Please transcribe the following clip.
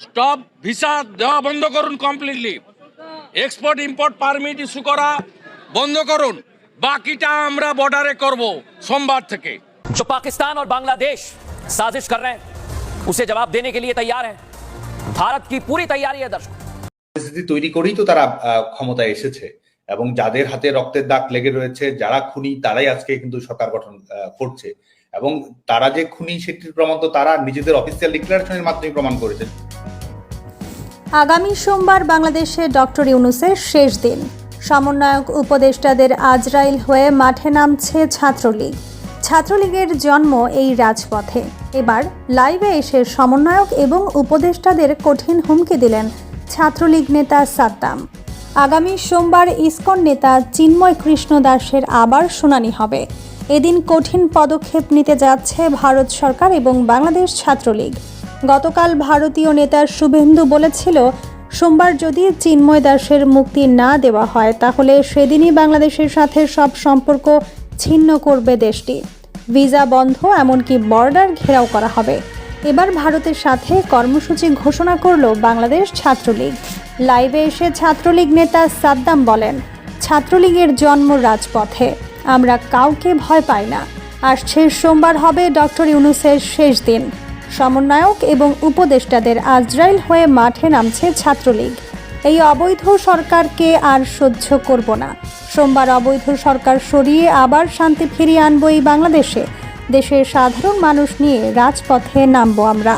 Stop visa দেওয়া বন্ধ করুন completely export import permit issue করা বন্ধ করুন বাকিটা আমরা বর্ডারে করব সোমবার থেকে जो पाकिस्तान और बांग्लादेश साजिश कर रहे हैं उसे जवाब देने के लिए तैयार है भारत की पूरी तैयारी है दर्शकों পরিস্থিতি তৈরি করেই তো তারা আহ, ক্ষমতায় এসেছে এবং যাদের হাতে রক্তের দাগ লেগে রয়েছে যারা খুনি তারাই আজকে কিন্তু সরকার গঠন আহ, করছে এবং তারা যে খুনি সেটির প্রমাণ তো তারা নিজেদের অফিসিয়াল ডিক্লারেশনের মাধ্যমে প্রমাণ করেছেন আগামী সোমবার বাংলাদেশে ডক্টর ইউনুসের শেষ দিন। সমন্বয়ক উপদেষ্টাদের আজরাইল হয়ে মাঠে নামছে ছাত্রলীগ। ছাত্রলীগের জন্ম এই রাজপথে। এবার লাইভে এসে সমন্বয়ক এবং উপদেষ্টাদের কঠিন হুমকি দিলেন ছাত্রলীগ নেতা সাদ্দাম। আগামী সোমবার ইসকন নেতা চিন্ময় কৃষ্ণ দাসের আবার শুনানি হবে। এদিন কঠিন পদক্ষেপ নিতে যাচ্ছে ভারত সরকার এবং বাংলাদেশ ছাত্রলীগ। গতকাল ভারতীয় নেতা শুভেন্দু বলেছিল, সোমবার যদি চিন্ময় দাসের মুক্তি না দেওয়া হয়, তাহলে সেদিনই বাংলাদেশের সাথে সব সম্পর্ক ছিন্ন করবে দেশটি। ভিসা বন্ধ, এমনকি বর্ডার ঘেরাও করা হবে। এবার ভারতের সাথে কর্মসূচি ঘোষণা করল বাংলাদেশ ছাত্রলীগ। লাইভে এসে ছাত্রলীগ নেতা সাদ্দাম বলেন, ছাত্রলীগের জন্ম রাজপথে, আমরা কাউকে ভয় পাই না। আসছে সোমবার হবে ডক্টর ইউনুসের শেষ দিন। সমন্বয়ক এবং উপদেষ্টাদের আজরাইল হয়ে মাঠে নামছে ছাত্রলীগ। এই অবৈধ সরকারকে আর সহ্য করব না। সোমবার অবৈধ সরকার সরিয়ে আবার শান্তি ফিরিয়ে আনব এই বাংলাদেশে। দেশের সাধারণ মানুষ নিয়ে রাজপথে নামবো আমরা।